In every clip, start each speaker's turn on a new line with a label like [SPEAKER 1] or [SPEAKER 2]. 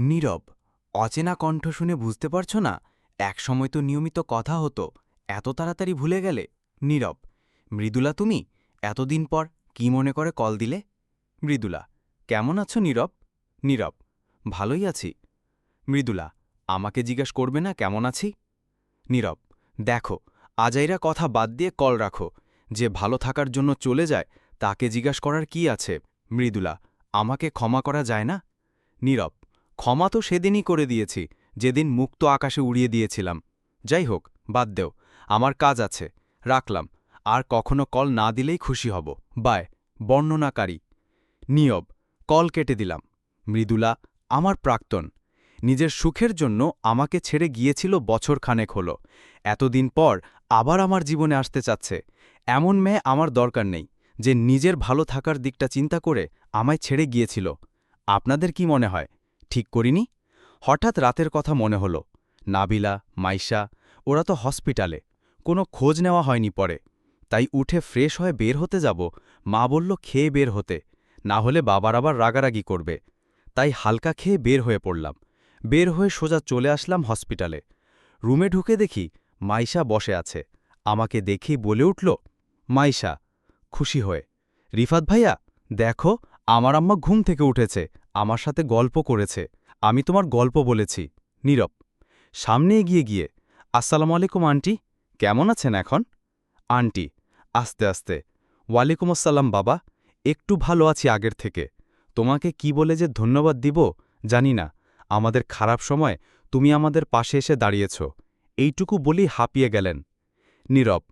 [SPEAKER 1] নীরব, অচেনা কণ্ঠ শুনে বুঝতে পারছ না? একসময় তো নিয়মিত কথা হতো, এত তাড়াতাড়ি ভুলে গেলে। নীরব, মৃদুলা তুমি, এতদিন পর কি মনে করে কল দিলে? মৃদুলা, কেমন আছো নীরব? নীরব, ভালোই আছি। মৃদুলা, আমাকে জিজ্ঞাস করবে না কেমন আছি? নীরব, দেখো, আজাইরা কথা বাদ দিয়ে কল রাখো, যে ভালো থাকার জন্য চলে যায়, তাকে জিজ্ঞাস করার কি আছে? মৃদুলা, আমাকে ক্ষমা করা যায় না? নীরব ক্ষমা তো সেদিনই করে দিয়েছি, যেদিন মুক্ত আকাশে উড়িয়ে দিয়েছিলাম। যাই হোক, বাদ দেও, আমার কাজ আছে, রাখলাম, আর কখনো কল না দিলেই খুশি হব। বায় বর্ণনাকারী। নিয়ব, কল কেটে দিলাম। মৃদুলা, আমার প্রাক্তন, নিজের সুখের জন্য আমাকে ছেড়ে গিয়েছিল বছর খানেক হল। এতদিন পর আবার আমার জীবনে আসতে চাচ্ছে। এমন মেয়ে আমার দরকার নেই, যে নিজের ভালো থাকার দিকটা চিন্তা করে আমায় ছেড়ে গিয়েছিল। আপনাদের কি মনে হয়? ঠিক করিনি? হঠাৎ রাতের কথা মনে হল, নাবিলা, মাইশা, ওরা তো হসপিটালে, কোনো খোঁজ নেওয়া হয়নি পরে। তাই উঠে ফ্রেশ হয়ে বের হতে যাব, মা বলল খেয়ে বের হতে, না হলে বাবার আবার রাগারাগি করবে। তাই হালকা খেয়ে বের হয়ে পড়লাম, বের হয়ে সোজা চলে আসলাম হসপিটালে। রুমে ঢুকে দেখি মাইশা বসে আছে, আমাকে দেখেই বলে উঠল, মাইশা, খুশি হয়ে। রিফাত ভাইয়া, দেখো, আমার আম্মা ঘুম থেকে উঠেছে। আমার সাথে গল্প করেছে। আমি তোমার গল্প বলেছি। নীরব। সামনে এগিয়ে গিয়ে, আসসালামু আলাইকুম, আন্টি। কেমন আছেন এখন? আন্টি, আস্তে আস্তে। ওয়ালাইকুম আসসালাম, বাবা। একটু ভালো আছি আগের থেকে। তোমাকে কি বলে যে ধন্যবাদ দিব, জানি না। আমাদের খারাপ সময় তুমি আমাদের পাশে এসে দাঁড়িয়েছ। এইটুকু বলি হাঁপিয়ে গেলেন। নীরব,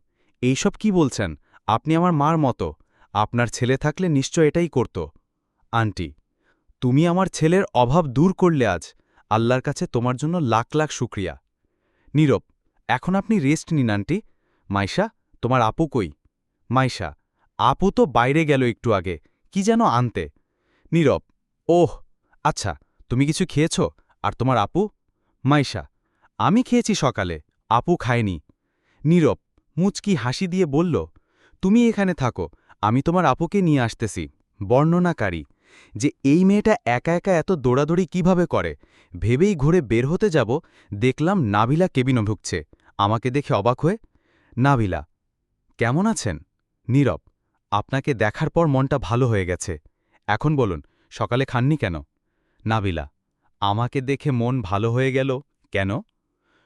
[SPEAKER 1] এইসব কি বলছেন? আপনি আমার মার মতো। আপনার ছেলে থাকলে নিশ্চয় এটাই করত। আন্টি তুমি আমার ছেলের অভাব দূর করলে আজ। আল্লাহর কাছে তোমার জন্য লাখ লাখ শুক্রিয়া। নীরব, এখন আপনি রেস্ট নিন, আন্টি। মাইশা, তোমার আপু কই? মাইশা, আপু তো বাইরে গেল একটু আগে। কি যেন আনতে। নীরব, ওহ আচ্ছা তুমি কিছু খেয়েছ? আর তোমার আপু? মাইশা, আমি খেয়েছি সকালে, আপু খায়নি। নীরব, মুচকি হাসি দিয়ে বলল, তুমি এখানে থাকো, আমি তোমার আপুকে নিয়ে আসতেছি, বর্ণনাকারী। যে এই মেয়েটা একা একা এত দৌড়াদৌড়ি কীভাবে করে? ভেবেই ঘুরে বের হতে যাব, দেখলাম নাবিলা কেবিনও ঢুকছে। আমাকে দেখে অবাক হয়ে, নাবিলা, কেমন আছেন? নীরব, আপনাকে দেখার পর মনটা ভালো হয়ে গেছে। এখন বলুন, সকালে খাননি কেন? নাবিলা, আমাকে দেখে মন ভালো হয়ে গেল কেন?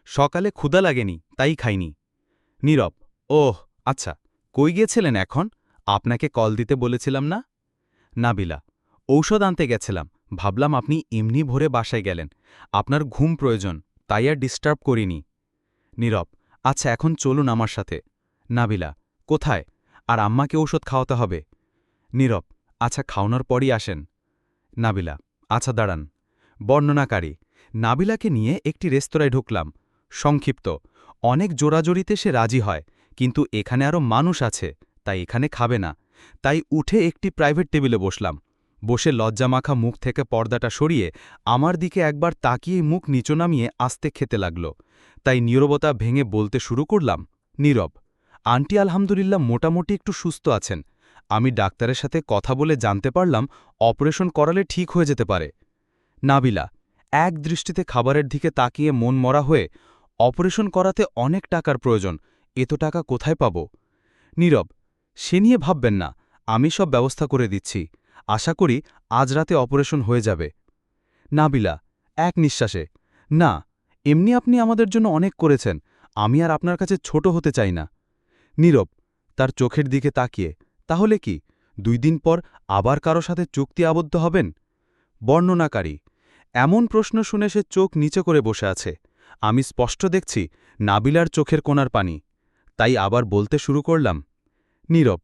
[SPEAKER 1] সকালে ক্ষুদা লাগেনি, তাই খাইনি। নীরব, ওহ আচ্ছা কই গিয়েছিলেন এখন? আপনাকে কল দিতে বলেছিলাম না? নাবিলা ঔষধ আনতে গেছিলাম। ভাবলাম আপনি এমনি ভোরে বাসায় গেলেন। আপনার ঘুম প্রয়োজন, তাই আর ডিস্টার্ব করিনি। নীরব আচ্ছা এখন চলুন আমার সাথে। নাবিলা, কোথায়? আর আম্মাকে ঔষধ খাওয়াতে হবে? নীরব আচ্ছা খাওয়ানোর পরই আসেন। নাবিলা আচ্ছা দাঁড়ান। বর্ণনাকারী, নাবিলাকে নিয়ে একটি রেস্তোরাঁয় ঢুকলাম। সংক্ষিপ্ত, অনেক জোরাজোরিতে সে রাজি হয়, কিন্তু এখানে আরও মানুষ আছে, তাই এখানে খাবে না। তাই উঠে একটি প্রাইভেট টেবিলে বসলাম। বসে লজ্জামাখা মুখ থেকে পর্দাটা সরিয়ে আমার দিকে একবার তাকিয়ে মুখ নিচু নামিয়ে আস্তে খেতে লাগল। তাই নীরবতা ভেঙে বলতে শুরু করলাম, নীরব, আন্টি আলহামদুলিল্লাহ মোটামুটি একটু সুস্থ আছেন। আমি ডাক্তারের সাথে কথা বলে জানতে পারলাম অপারেশন করালে ঠিক হয়ে যেতে পারে। নাবিলা, এক দৃষ্টিতে খাবারের দিকে তাকিয়ে মন মরা হয়ে, অপারেশন করাতে অনেক টাকার প্রয়োজন, এত টাকা কোথায় পাব? নীরব, সে নিয়ে ভাববেন না, আমি সব ব্যবস্থা করে দিচ্ছি। আশা করি আজ রাতে অপারেশন হয়ে যাবে। নাবিলা, এক নিঃশ্বাসে, না, এমনি আপনি আমাদের জন্য অনেক করেছেন, আমি আর আপনার কাছে ছোট হতে চাই না। নীরব, তার চোখের দিকে তাকিয়ে, তাহলে কি, দুই দিন পর আবার কারও সাথে চুক্তি আবদ্ধ হবেন? বর্ণনাকারী, এমন প্রশ্ন শুনে সে চোখ নিচে করে বসে আছে। আমি স্পষ্ট দেখছি নাবিলার চোখের কোনার পানি, তাই আবার বলতে শুরু করলাম। নীরব,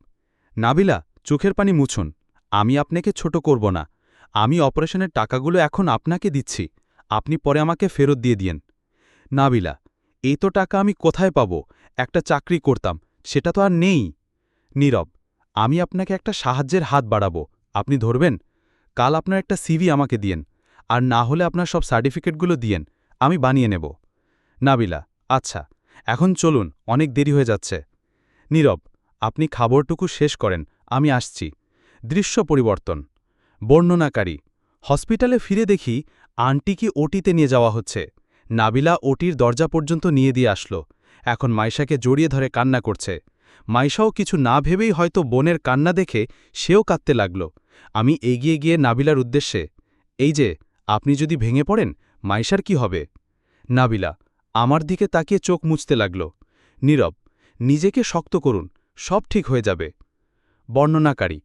[SPEAKER 1] নাবিলা, চোখের পানি মুছুন। আমি আপনাকে ছোট করব না। আমি অপারেশনের টাকাগুলো এখন আপনাকে দিচ্ছি। আপনি পরে আমাকে ফেরত দিয়ে দিয়েন। নাবিলা, এই তো টাকা আমি কোথায় পাব? একটা চাকরি করতাম, সেটা তো আর নেই। নীরব, আমি আপনাকে একটা সাহায্যের হাত বাড়াবো। আপনি ধরবেন? কাল আপনার একটা সিভি আমাকে দিয়েন, আর না হলে আপনার সব সার্টিফিকেটগুলো দিয়েন। আমি বানিয়ে নেব। নাবিলা আচ্ছা এখন চলুন, অনেক দেরি হয়ে যাচ্ছে। নীরব, আপনি খাবারটুকু শেষ করেন, আমি আসছি। দৃশ্য পরিবর্তন। বর্ণনাকারী,
[SPEAKER 2] হসপিটালে ফিরে দেখি আন্টিকে ওটিতে নিয়ে যাওয়া হচ্ছে। নাবিলা ওটির দরজা পর্যন্ত নিয়ে দিয়ে আসলো। এখন মাইশাকে জড়িয়ে ধরে কান্না করছে। মাইশাও কিছু না ভেবেই হয়তো বোনের কান্না দেখে সেও কাঁদতে লাগল। আমি এগিয়ে গিয়ে নাবিলার উদ্দেশ্যে, এই যে, আপনি যদি ভেঙে পড়েন, মাইশার কি হবে? নাবিলা, আমার দিকে তাকিয়ে চোখ মুছতে লাগল। নীরব, নিজেকে শক্ত করুন, সব ঠিক হয়ে যাবে। বর্ণনাকারী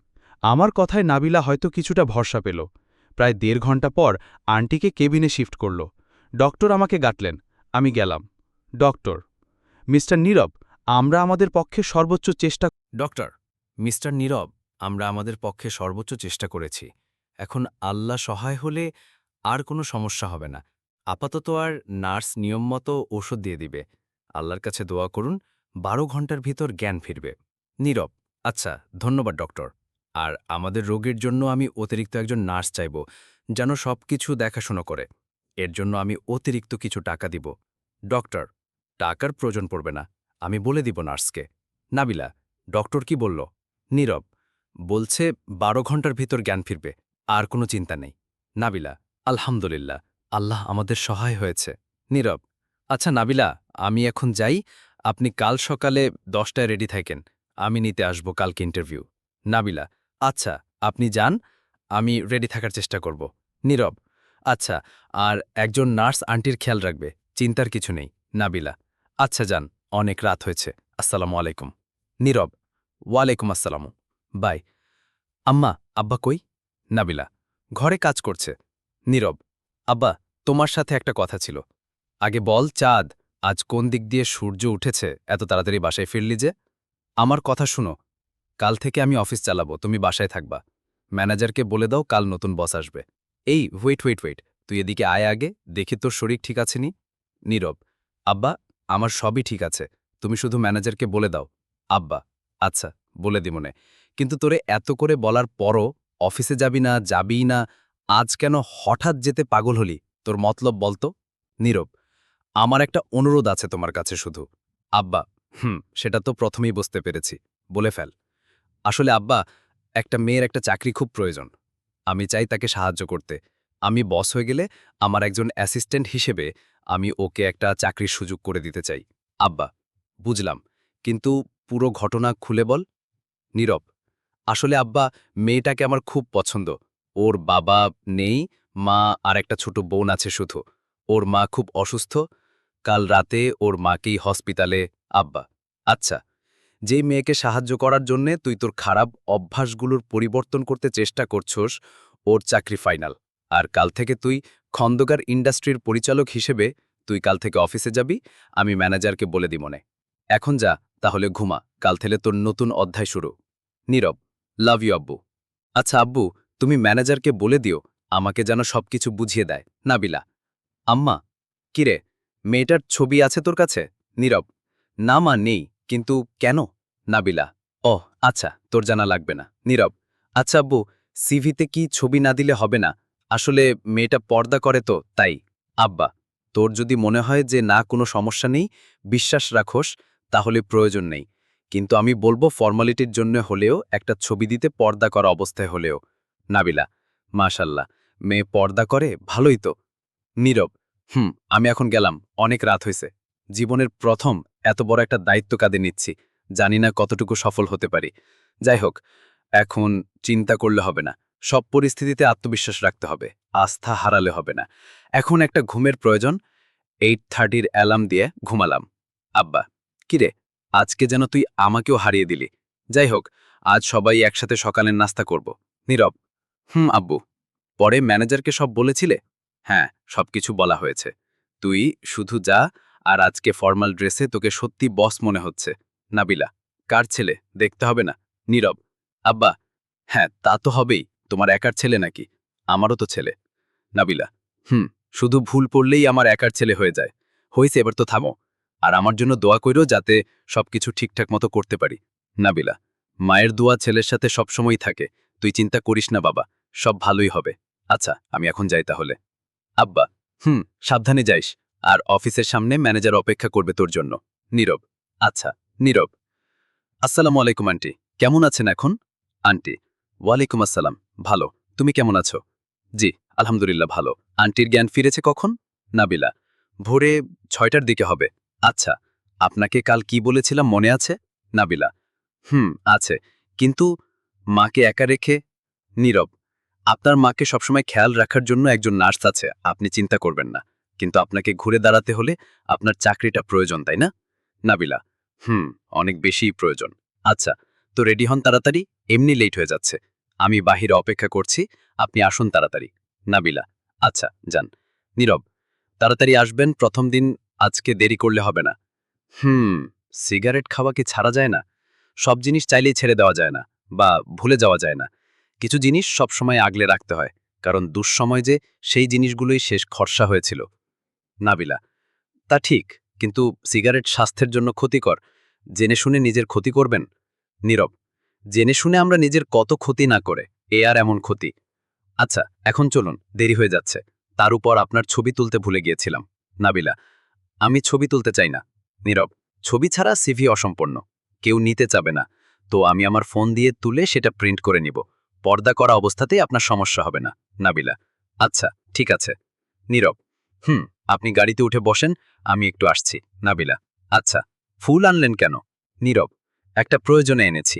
[SPEAKER 2] আমার কথায় নাবিলা হয়তো কিছুটা ভরসা পেল। প্রায় দেড় ঘণ্টা পর আন্টিকে কেবিনে শিফট করল। ডক্টর আমাকে গাটলেন আমি গেলাম। ডক্টর, মিস্টার নীরব, আমরা আমাদের পক্ষে সর্বোচ্চ চেষ্টা
[SPEAKER 3] ডক্টর, মিস্টার নীরব, আমরা আমাদের পক্ষে সর্বোচ্চ চেষ্টা করেছি। এখন আল্লাহ সহায় হলে আর কোনো সমস্যা হবে না। আপাতত আর নার্স নিয়মমতো ওষুধ দিয়ে দিবে। আল্লাহর কাছে দোয়া করুন, বারো ঘণ্টার ভিতর জ্ঞান ফিরবে। নীরব আচ্ছা ধন্যবাদ, ডক্টর। আর আমাদের রোগের জন্য আমি অতিরিক্ত একজন নার্স চাইব, যেন সব কিছু দেখাশোনা করে। এর জন্য আমি অতিরিক্ত কিছু টাকা দিব। ডক্টর, টাকার প্রয়োজন পড়বে না, আমি বলে দিব নার্সকে। নাবিলা, ডক্টর কি বলল? নীরব, বলছে বারো ঘণ্টার ভিতর জ্ঞান ফিরবে, আর কোনো চিন্তা নেই। নাবিলা, আলহামদুলিল্লাহ, আল্লাহ আমাদের সহায় হয়েছে। নীরব আচ্ছা নাবিলা, আমি এখন যাই, আপনি কাল সকালে দশটায় রেডি থাকেন, আমি নিতে আসব কালকে ইন্টারভিউ। নাবিলা আচ্ছা আপনি যান, আমি রেডি থাকার চেষ্টা করব। নীরব আচ্ছা আর একজন নার্স আন্টির খেয়াল রাখবে, চিন্তার কিছু নেই, নাবিলা। আচ্ছা যান, অনেক রাত হয়েছে, আসসালামু আলাইকুম। নীরব, ওয়ালাইকুম আসসালামু। বাই। আম্মা, আব্বা কই? নাবিলা, ঘরে কাজ করছে। নীরব, আব্বা, তোমার সাথে একটা কথা ছিল। আগে বল, চাঁদ, আজ কোন দিক দিয়ে সূর্য উঠেছে, এত তাড়াতাড়ি বাসায় ফিরলি যে? আমার কথা শুনো কাল থেকে আমি অফিস চালাবো, তুমি বাসায় থাকবা। ম্যানেজারকে বলে দাও কাল নতুন বস আসবে। এই ওয়েট ওয়েট ওয়েট তুই এদিকে আয় আগে, দেখি তোর শরীর ঠিক আছে নি? নীরব, আব্বা, আমার সবই ঠিক আছে, তুমি শুধু ম্যানেজারকে বলে দাও। আব্বা আচ্ছা বলে দিমনে কিন্তু তোরে এত করে বলার পরও অফিসে যাবি না, যাবিই না, আজ কেন হঠাৎ যেতে পাগল হলি? তোর মতলব বলতো? নীরব, আমার একটা অনুরোধ আছে তোমার কাছে শুধু। আব্বা, হুম, সেটা তো প্রথমেই বুঝতে পেরেছি, বলে ফেল। আসলে আব্বা, একটা মেয়ের একটা চাকরি খুব প্রয়োজন। আমি চাই তাকে সাহায্য করতে। আমি বস হয়ে গেলে আমার একজন অ্যাসিস্ট্যান্ট হিসেবে আমি ওকে একটা চাকরির সুযোগ করে দিতে চাই। আব্বা, বুঝলাম। কিন্তু পুরো ঘটনা খুলে বল। নীরব, আসলে আব্বা, মেয়েটাকে আমার খুব পছন্দ। ওর বাবা নেই, মা আর একটা ছোট বোন আছে শুধু। ওর মা খুব অসুস্থ। কাল রাতে ওর মাকেই হসপিটালে, আব্বা আচ্ছা। যেই মেয়েকে সাহায্য করার জন্যে তুই তোর খারাপ অভ্যাসগুলোর পরিবর্তন করতে চেষ্টা করছস, ওর চাকরি ফাইনাল। আর কাল থেকে তুই খন্দকার ইন্ডাস্ট্রির পরিচালক হিসেবে তুই কাল থেকে অফিসে যাবি, আমি ম্যানেজারকে বলে দি মনে। এখন যা, তাহলে ঘুমা, কাল থেকে তোর নতুন অধ্যায় শুরু। নীরব, লাভ ইউ আব্বু। আচ্ছা আব্বু, তুমি ম্যানেজারকে বলে দিও, আমাকে যেন সবকিছু বুঝিয়ে দেয়। নাবিলা। আম্মা, কিরে, মেয়েটার ছবি আছে তোর কাছে? নীরব, না মা, নেই। কিন্তু কেন? নাবিলা। ও আচ্ছা তোর জানা লাগবে না। নীরব। আচ্ছা আব্বু, সিভিতে কি ছবি না দিলে হবে না? আসলে মেয়েটা পর্দা করে তো, তাই। আব্বা, তোর যদি মনে হয় যে না, কোনো সমস্যা নেই, বিশ্বাস রাখোস, তাহলে প্রয়োজন নেই। কিন্তু আমি বলব ফর্মালিটির জন্য হলেও, একটা ছবি দিতে পর্দা করা অবস্থায় হলেও। নাবিলা, মাশাল্লাহ, মেয়ে পর্দা করে, ভালোই তো। নীরব, হুম, আমি এখন গেলাম, অনেক রাত হয়েছে জীবনের প্রথম এত বড় একটা দায়িত্ব কাঁদে নিচ্ছি। জানি না কতটুকু সফল হতে পারি। যাই হোক, এখন চিন্তা করলে হবে না। সব পরিস্থিতিতে আত্মবিশ্বাস রাখতে হবে। আস্থা হারালে হবে না। এখন একটা ঘুমের প্রয়োজন। এইট থার্টির অ্যালার্ম দিয়ে ঘুমালাম। আব্বা, কিরে, আজকে যেন তুই আমাকেও হারিয়ে দিলি। যাই হোক, আজ সবাই একসাথে সকালের নাস্তা করব। নীরব, হুম আব্বু, পরে ম্যানেজারকে সব বলেছিলে? হ্যাঁ সবকিছু বলা হয়েছে। তুই শুধু যা আর আজকে ফর্মাল ড্রেসে তোকে সত্যি বস মনে হচ্ছে। নাবিলা, কার ছেলে? দেখতে হবে না। নীরব, আব্বা হ্যাঁ তা তো হবেই। তোমার একার ছেলে নাকি? আমারও তো ছেলে। নাবিলা, হুম, শুধু ভুল পড়লেই আমার একার ছেলে হয়ে যায়। হয়েছে এবার তো থামো। আর আমার জন্য দোয়া কইরো যাতে সবকিছু ঠিকঠাক মতো করতে পারি। নাবিলা, মায়ের দোয়া ছেলের সাথে সবসময়ই থাকে। তুই চিন্তা করিস না, বাবা। সব ভালোই হবে। আচ্ছা আমি এখন যাই তাহলে। আব্বা, হুম, সাবধানে যাইস। আর অফিসের সামনে ম্যানেজার অপেক্ষা করবে তোর জন্য। নীরব। আচ্ছা নীরব। আসসালামু আলাইকুম, আন্টি। কেমন আছেন এখন? আন্টি, ওয়ালাইকুম আসসালাম। ভালো। তুমি কেমন আছো? জি, আলহামদুলিল্লাহ ভালো। আন্টির জ্ঞান ফিরেছে কখন? নাবিলা, ভোরে ছয়টার দিকে হবে। আচ্ছা আপনাকে কাল কি বলেছিলাম মনে আছে? নাবিলা, হুম, আছে। কিন্তু মাকে একা রেখে, নীরব, আপনার মাকে সবসময় খেয়াল রাখার জন্য একজন নার্স আছে। আপনি চিন্তা করবেন না। কিন্তু আপনাকে ঘুরে দাঁড়াতে হলে আপনার চাকরিটা প্রয়োজন, তাই না? নাবিলা, হুম, অনেক বেশিই প্রয়োজন। আচ্ছা তো রেডি হন তাড়াতাড়ি, এমনি লেট হয়ে যাচ্ছে। আমি বাহিরে অপেক্ষা করছি, আপনি আসুন তাড়াতাড়ি। নাবিলা আচ্ছা যান। নীরব, তাড়াতাড়ি আসবেন, প্রথম দিন আজকে দেরি করলে হবে না। হুম, সিগারেট খাওয়া কি ছাড়া যায় না? সব জিনিস চাইলেই ছেড়ে দেওয়া যায় না, বা ভুলে যাওয়া যায় না। কিছু জিনিস সব সময় আগলে রাখতে হয়, কারণ দুঃসময় যে সেই জিনিসগুলোই শেষ খরসা হয়েছিল। নাবিলা। তা ঠিক, কিন্তু সিগারেট স্বাস্থ্যের জন্য ক্ষতিকর। জেনে শুনে নিজের ক্ষতি করবেন? নীরব। জেনে শুনে আমরা নিজের কত ক্ষতি না করে, এ আর এমন ক্ষতি। আচ্ছা এখন চলুন, দেরি হয়ে যাচ্ছে। তার উপর আপনার ছবি তুলতে ভুলে গিয়েছিলাম। নাবিলা, আমি ছবি তুলতে চাই না। নীরব, ছবি ছাড়া সিভি অসম্পূর্ণ। কেউ নিতে চাবে না। তো আমি আমার ফোন দিয়ে তুলে সেটা প্রিন্ট করে নিব। পর্দা করা অবস্থাতেই আপনার সমস্যা হবে না। নাবিলা আচ্ছা ঠিক আছে। নীরব, হুম আপনি গাড়িতে উঠে বসেন, আমি একটু আসছি। নাবিলা আচ্ছা ফুল আনলেন কেন? নীরব, একটা প্রয়োজনে এনেছি।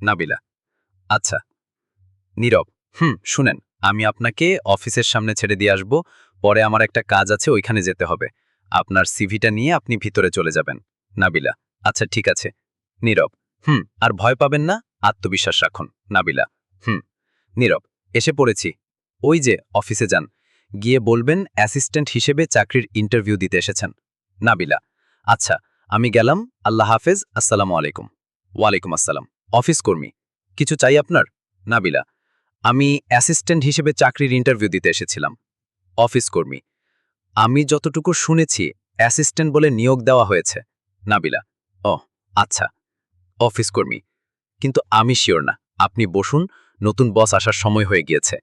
[SPEAKER 3] নাবিলা আচ্ছা নীরব, হুম, শুনেন, আমি আপনাকে অফিসের সামনে ছেড়ে দিয়ে আসব, পরে আমার একটা কাজ আছে, ওইখানে যেতে হবে। আপনার সিভিটা নিয়ে আপনি ভিতরে চলে যাবেন। নাবিলা আচ্ছা ঠিক আছে। নীরব, হুম, আর ভয় পাবেন না, আত্মবিশ্বাস রাখুন। নাবিলা, হুম, নীরব, এসে পড়েছি। ওই যে, অফিসে যান। গিয়ে বলবেন অ্যাসিস্ট্যান্ট হিসেবে চাকরির ইন্টারভিউ দিতে এসেছেন। নাবিলা। আচ্ছা আমি গেলাম, আল্লাহ হাফেজ, আসসালামু আলাইকুম। ওয়ালাইকুম আসসালাম। অফিস কর্মী, কিছু চাই আপনার? নাবিলা। আমি অ্যাসিস্ট্যান্ট হিসেবে চাকরির ইন্টারভিউ দিতে এসেছিলাম। অফিস কর্মী, আমি যতটুকু শুনেছি, অ্যাসিস্ট্যান্ট বলে নিয়োগ দেওয়া হয়েছে। নাবিলা। ও আচ্ছা। অফিস কর্মী, কিন্তু আমি শিওর না। আপনি বসুন, নতুন বস আসার সময় হয়ে গিয়েছে।